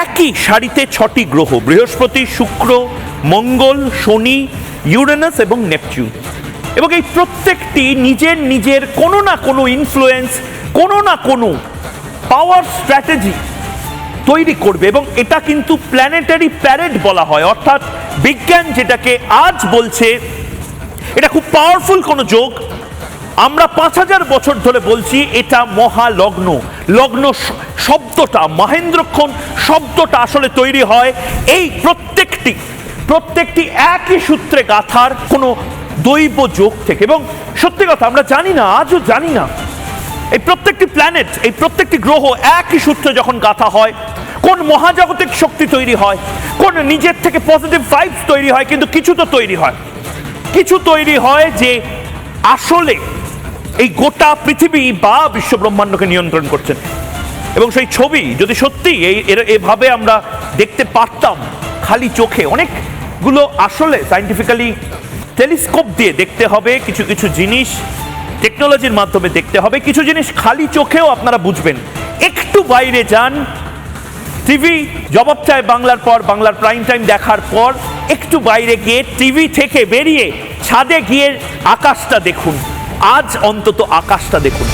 একই সারিতে ছটি গ্রহ, বৃহস্পতি, শুক্র, মঙ্গল, শনি, ইউরেনাস এবং নেপচুন। এবং এই প্রত্যেকটি নিজের নিজের কোনো না কোনো ইনফ্লুয়েন্স কোনো না কোনো পাওয়ার স্ট্র্যাটেজি তৈরি করবে এবং এটা কিন্তু প্ল্যানেটারি প্যারেড বলা হয়। অর্থাৎ বিজ্ঞান যেটাকে আজ বলছে, এটা খুব পাওয়ারফুল কোনো যোগ আমরা পাঁচ হাজার বছর ধরে বলছি এটা মহালগ্ন। লগ্ন শব্দটা, মহেন্দ্রক্ষণ শব্দটা আসলে তৈরি হয় এই প্রত্যেকটি প্রত্যেকটি একই সূত্রে গাথার কোনো দৈব যোগ থেকে। এবং সত্যি কথা, আমরা জানি না, আজও জানি না, এই প্রত্যেকটি প্ল্যানেট এই প্রত্যেকটি গ্রহ একই সূত্রে যখন গাথা হয়, কোন মহাজাগতিক শক্তি তৈরি হয়, কোন নিজের থেকে পজিটিভ ভাইবস তৈরি হয়, কিন্তু কিছু তো তৈরি হয়। কিছু তৈরি হয় যে আসলে এই গোটা পৃথিবী বা বিশ্ব ব্রহ্মাণ্ডকে নিয়ন্ত্রণ করছেন। এবং সেই ছবি যদি সত্যি এই এভাবে আমরা দেখতে পারতাম খালি চোখে, অনেকগুলো আসলে সাইন্টিফিক্যালি টেলিস্কোপ দিয়ে দেখতে হবে, কিছু কিছু জিনিস টেকনোলজির মাধ্যমে দেখতে হবে, কিছু জিনিস খালি চোখেও আপনারা বুঝবেন। একটু বাইরে যান, টিভি জবাব চায় বাংলার পর, বাংলার প্রাইম টাইম দেখার পর, একটু বাইরে গিয়ে টিভি থেকে বেরিয়ে ছাদে গিয়ে আকাশটা দেখুন। আজ অন্তত আকাশটা দেখুন।